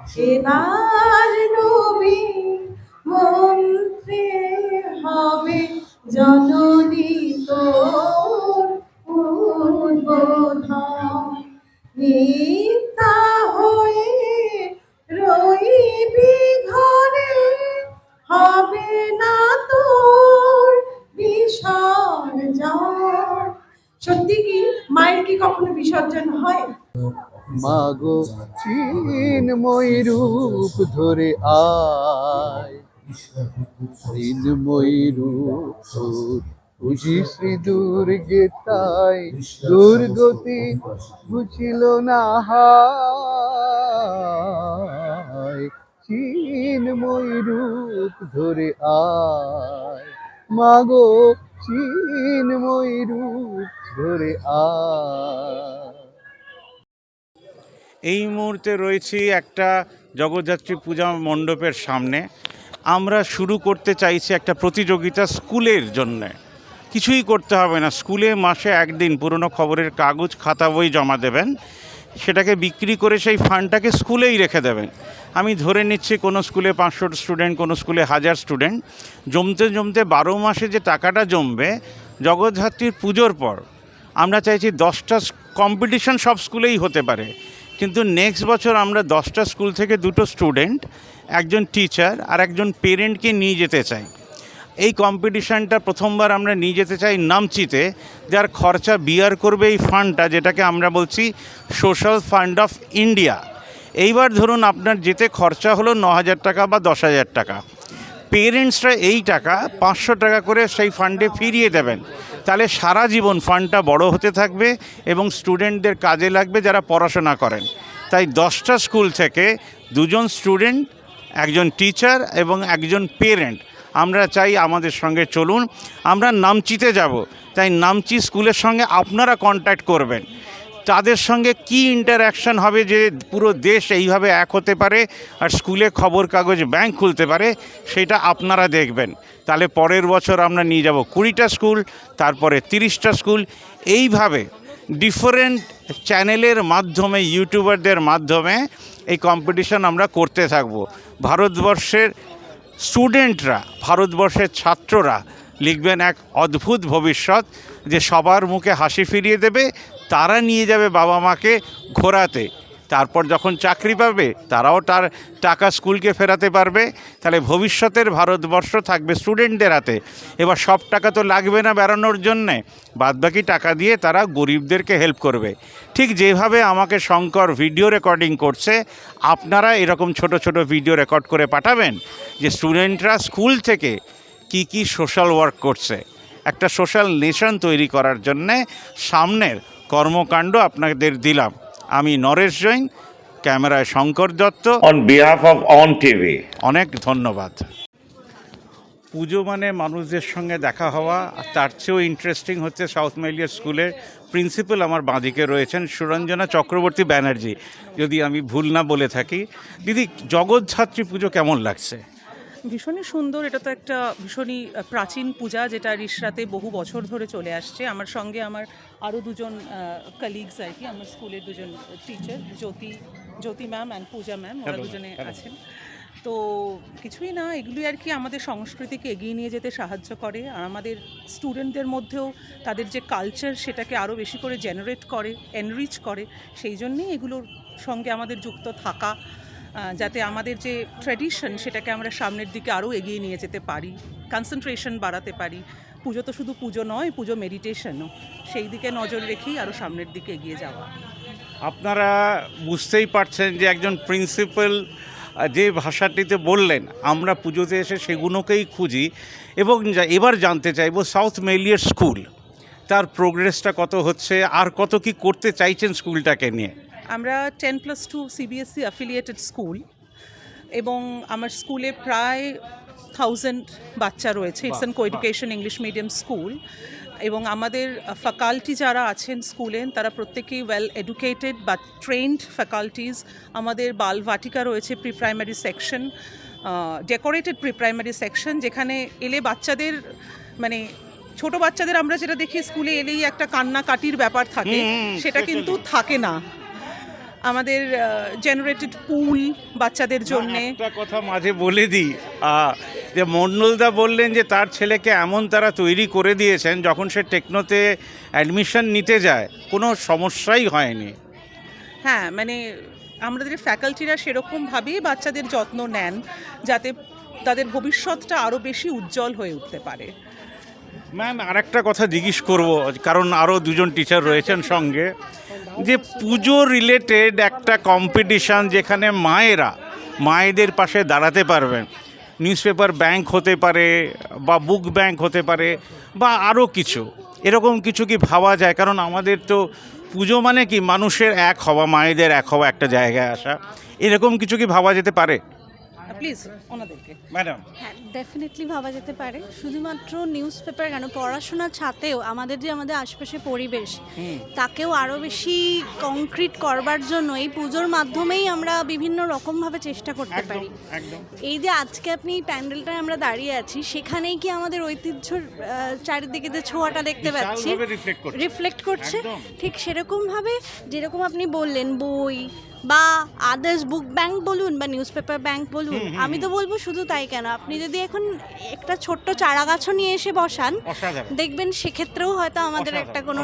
এবার নবী মন্ত্রে হবে জননী তোর নিত্যা হয়ে রইবি ঘরে, হবে না তোর বিসর্জন। সত্যি কি মায়ের কি কখনো বিসর্জন হয়? মাগো চিন্ময় রূপ ধরে আয়। চিন্ময় রূপ খুশি শ্রী দুর্গে তাই দুর্গতি বুঝিল না হায়। চিন্ময় রূপ ধরে আয়। মাগো চিন্ময় রূপ ধরে আয়। এই মুহূর্তে রয়েছি একটা জগদ্ধাত্রী পূজা মণ্ডপের সামনে। আমরা শুরু করতে চাইছি একটা প্রতিযোগিতা স্কুলের জন্য। কিছুই করতে হবে না, স্কুলে মাসে একদিন পুরনো খবরের কাগজ, খাতা বই জমা দেবেন। সেটাকে বিক্রি করে সেই ফান্ডটাকে স্কুলেই রেখে দেবেন। আমি ধরে নিচ্ছি কোনো স্কুলে পাঁচশো স্টুডেন্ট, কোনো স্কুলে হাজার স্টুডেন্ট। জমতে জমতে বারো মাসে যে টাকাটা জমবে, জগদ্ধাত্রীর পুজোর পর আমরা চাইছি দশটা কম্পিটিশন সব স্কুলেই হতে পারে। কিন্তু নেক্সট বছর আমরা দশটা স্কুল থেকে দুটো স্টুডেন্ট একজন টিচার আর একজন পেরেন্টকে নিয়ে যেতে চাই। এই কম্পিটিশানটা প্রথমবার আমরা নিয়ে যেতে চাই নামচিতে, যার খরচা বিয়ার করবে এই ফান্ডটা যেটাকে আমরা বলছি সোশ্যাল ফান্ড অফ ইন্ডিয়া এইবার ধরুন আপনার যেতে খরচা হলো ন হাজার টাকা বা দশ হাজার টাকা। পেরেন্টসরা এই টাকা পাঁচশো টাকা করে সেই ফান্ডে ফিরিয়ে দেবেন। তাহলে সারা জীবন ফান্ডটা বড় হতে থাকবে এবং স্টুডেন্টদের কাজে লাগবে যারা পড়াশোনা করেন। তাই দশটা স্কুল থেকে দুজন স্টুডেন্ট, একজন টিচার এবং একজন পেরেন্ট। আমরা চাই আমাদের সঙ্গে চলুন। আমরা নামচিতে যাব। তাই নামচি স্কুলের সঙ্গে আপনারা কন্ট্যাক্ট করবেন। তাদের সঙ্গে কি ইন্টারাকশন হবে যে পুরো দেশ এইভাবে এক হতে পারে, আর স্কুলে খবর কাগজ ব্যাংক খুলতে পারে, সেটা আপনারা দেখবেন। তাহলে পরের বছর আমরা নিয়ে যাব কুড়িটা স্কুল, তারপরে তিরিশটা স্কুল। এইভাবে ডিফারেন্ট চ্যানেলের মাধ্যমে ইউটিউবারদের মাধ্যমে এই কম্পিটিশন আমরা করতে থাকব। ভারতবর্ষের স্টুডেন্টরা ভারতবর্ষের ছাত্ররা লিখবেন এক অদ্ভুত ভবিষ্যৎ যে সবার মুখে হাসি ফিরিয়ে দেবে, তারা নিয়ে যাবে বাবা মাকে ঘোরাতে। তারপর যখন চাকরি পাবে, তারাও তার টাকা স্কুলকে ফেরাতে পারবে। তাহলে ভবিষ্যতের ভারতবর্ষ থাকবে স্টুডেন্টদের হাতে। এবার সব টাকা তো লাগবে না বেড়ানোর জন্যে। বাদবাকি টাকা দিয়ে তারা গরিবদেরকে হেল্প করবে। ঠিক যেভাবে আমাকে শঙ্কর ভিডিও রেকর্ডিং করছে, আপনারা এরকম ছোট ছোট ভিডিও রেকর্ড করে পাঠাবেন যে স্টুডেন্টরা স্কুল থেকে কি কি সোশ্যাল ওয়ার্ক করছে? একটা সোশ্যাল নেশন তৈরি করার জন্যে সামনের কর্মকাণ্ড আপনাদের দিলাম। আমি নরেশ জৈন ক্যামেরায় Shankar Dutta. On behalf of On TV. অনেক ধন্যবাদ। পুজো মানে মানুষদের সঙ্গে দেখা হওয়া আর তার চেয়েও ইন্টারেস্টিং হচ্ছে সাউথ মেলিয়ার স্কুলের প্রিন্সিপাল আমার বাঁদিকে রয়েছেন সুরঞ্জনা চক্রবর্তী ব্যানার্জি। যদি আমি ভুল না বলে থাকি দিদি জগৎ ছাত্রী পুজো কেমন লাগছে? ভীষণই সুন্দর এটা তো একটা ভীষণই প্রাচীন পূজা যেটা রিসরাতে বহু বছর ধরে চলে আসছে। আমার সঙ্গে আমার আরও দুজন কালিগস আর কি আমার স্কুলের দুজন teacher Jyoti Jyoti ma'am and Puja ma'am ওরা দুজনে আছেন। তো কিছুই না এগুলি আর কি আমাদের সংস্কৃতিকে এগিয়ে নিয়ে যেতে সাহায্য করে আর আমাদের স্টুডেন্টদের মধ্যেও তাদের যে কালচার সেটাকে আরও বেশি করে জেনারেট করে এনরিচ করে সেই জন্যেই এগুলোর সঙ্গে আমাদের যুক্ত থাকা। যাতে আমাদের যে ট্র্যাডিশন সেটাকে আমরা সামনের দিকে আরও এগিয়ে নিয়ে যেতে পারি কনসেন্ট্রেশন বাড়াতে পারি। পুজো তো শুধু পুজো নয়, পুজো মেডিটেশনও সেই দিকে নজর রেখেই আরও সামনের দিকে এগিয়ে যাওয়া। আপনারা বুঝতেই পারছেন যে একজন প্রিন্সিপাল যে ভাষাটিতে বললেন, আমরা পুজোতে এসে সেগুলোকেই খুঁজি এবং এবার জানতে চাইব সাউথ মেলিয়ার স্কুল, তার প্রোগ্রেসটা কত হচ্ছে, আর কত কি করতে চাইছেন স্কুলটাকে নিয়ে। আমরা ten plus two CBSE affiliated school এবং আমার স্কুলে প্রায় থাউজেন্ড বাচ্চা রয়েছে। It's an co education English medium school এবং আমাদের ফ্যাকাল্টি যারা আছেন স্কুলে তারা প্রত্যেকেই ওয়েল এডুকেটেড বা ট্রেন্ড ফ্যাকাল্টিজ আমাদের বাল ভাটিকা রয়েছে pre primary section decorated pre primary section যেখানে এলে বাচ্চাদের মানে ছোট বাচ্চাদের আমরা যেটা দেখি স্কুলে এলেই একটা কান্নাকাটির ব্যাপার থাকে সেটা কিন্তু থাকে না। আমাদের জেনারেটেড পুল বাচ্চাদের জন্যে। একটা কথা মাঝে বলে দিই যে মন্ডলদা বললেন যে তার ছেলেকে এমন তারা তৈরি করে দিয়েছেন যখন সে টেকনোতে অ্যাডমিশন নিতে যায় কোনো সমস্যাই হয়নি। হ্যাঁ মানে আমাদের ফ্যাকাল্টিরা সেরকমভাবেই বাচ্চাদের যত্ন নেন যাতে তাদের ভবিষ্যৎটা আরও বেশি উজ্জ্বল হয়ে উঠতে পারে। ম্যাম আরেকটা কথা জিজ্ঞেস করব কারণ আরও দুজন টিচার রয়েছেন সঙ্গে। যে পুজো রিলেটেড একটা কম্পিটিশান যেখানে মায়েরা, মায়েদের পাশে দাঁড়াতে পারবেন। নিউজ পেপার ব্যাংক হতে পারে বা বুক ব্যাংক হতে পারে বা আরও কিছু। এরকম কিছু কি ভাবা যায়? কারণ আমাদের তো পুজো মানে কি? মানুষের এক হওয়া, মায়েদের এক হওয়া একটা জায়গায় আসা। এরকম কিছু কি ভাবা যেতে পারে? প্লিজ ওনাদেরকে। ম্যাডাম হ্যাঁ ডেফিনেটলি ভাবা যেতে পারে। শুধুমাত্র নিউজ পেপার কেন পড়াশোনার ছাতেও আমাদের যে আমাদের আশপাশে পরিবেশ তাকেও আরও বেশি কংক্রিট করবার জন্য এই পুজোর মাধ্যমেই আমরা বিভিন্ন রকমভাবে চেষ্টা করতে পারি। এই যে আজকে আপনি প্যান্ডেলটায় আমরা দাঁড়িয়ে আছি সেখানেই কি আমাদের ঐতিহ্যর চারিদিকে যে ছোঁয়াটা দেখতে পাচ্ছি। রিফ্লেক্ট করছে। ঠিক সেরকমভাবে যেরকম আপনি বললেন বই বা আদার্স বুক ব্যাংক বলুন বা নিউজ পেপার ব্যাংক বলুন আমি তো বলব শুধু তাই কেন? আপনি যদি এখন একটা ছোট্ট চারা গাছও নিয়ে এসে বসান দেখবেন সেক্ষেত্রেও হয়তো আমাদের একটা কোনো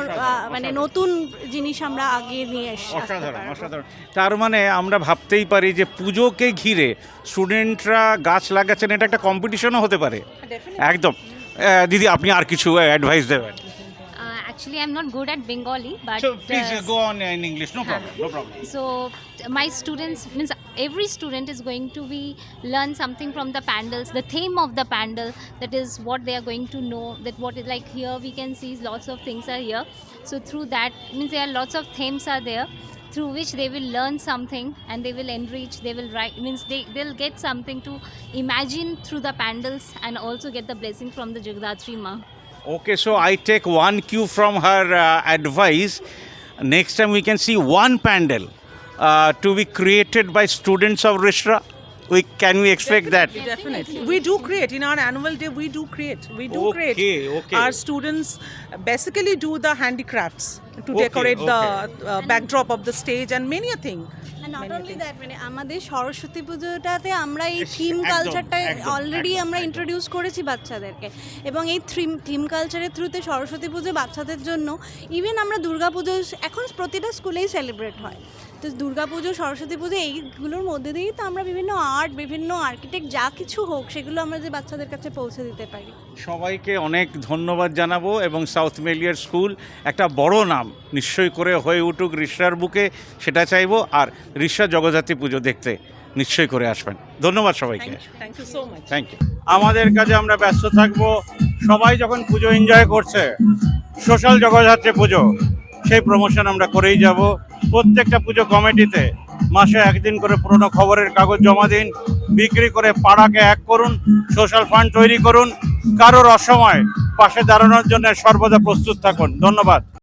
মানে নতুন জিনিস আমরা আগিয়ে নিয়ে এস- তার মানে আমরা ভাবতেই পারি যে পুজোকে ঘিরে স্টুডেন্টরা গাছ লাগাচ্ছেন এটা একটা কম্পিটিশনও হতে পারে। একদম। দিদি আপনি আর কিছু অ্যাডভাইস দেবেন? Actually, I'm not good at Bengali, but So please uh, go on in English, no problem, no problem. so my students means every student is going to be learn something from the pandals. The theme of the pandal that is what they are going to know. That what is like here we can see lots of things are here. So through that means there are lots of themes are there through which they will learn something and they will enrich they will write means they they'll get something to imagine through the pandals and also get the blessing from the Jagadatri Ma. Okay, so I take one cue from her uh, advice. Next time we can see one pandal uh, to be created by students of Rishra. We can we expect that? Definitely. We do create. In our annual day, we do create. We do Okay, create. okay. Our students basically do the handicrafts to Okay, decorate the uh, backdrop of the stage and many a thing. Not only that মানে আমাদের সরস্বতী পুজোটাতে আমরা এই theme কালচারটা already আমরা introduce করেছি বাচ্চাদেরকে। এবং এই থিম থিম কালচারের থ্রুতে সরস্বতী পুজো বাচ্চাদের জন্য ইভেন আমরা দুর্গা পুজো এখন প্রতিটা স্কুলেই সেলিব্রেট হয়। তো দুর্গা পুজো সরস্বতী পুজো এইগুলোর মধ্যে দিয়েই তো আমরা বিভিন্ন আর্ট বিভিন্ন আর্কিটেক্ট যা কিছু হোক সেগুলো আমরা যে বাচ্চাদের কাছে পৌঁছে দিতে পারি। সবাইকে অনেক ধন্যবাদ জানাব এবং সাউথ মেলিয়ার স্কুল একটা বড় নাম নিশ্চয়ই করে হয়ে উঠুক রিসার বুকে সেটা চাইব। আর রিসা জগজাতি পুজো দেখতে নিশ্চয়ই করে আসবেন। ধন্যবাদ সবাইকে। থ্যাংক ইউ আমাদের কাজে আমরা ব্যস্ত থাকব। সবাই যখন পুজো এনজয় করছে সোশ্যাল জগদ্ধাত্রী পুজো সেই প্রমোশন আমরা করেই যাব। প্রত্যেকটা পুজো কমিটিতে মাসে একদিন করে পুরনো খবরের কাগজ জমা দিন বিক্রি করে পাড়াকে এক করুন সোশ্যাল ফান্ড তৈরি করুন কারোর অসময় পাশে দাঁড়ানোর জন্য সর্বদা প্রস্তুত থাকুন। ধন্যবাদ।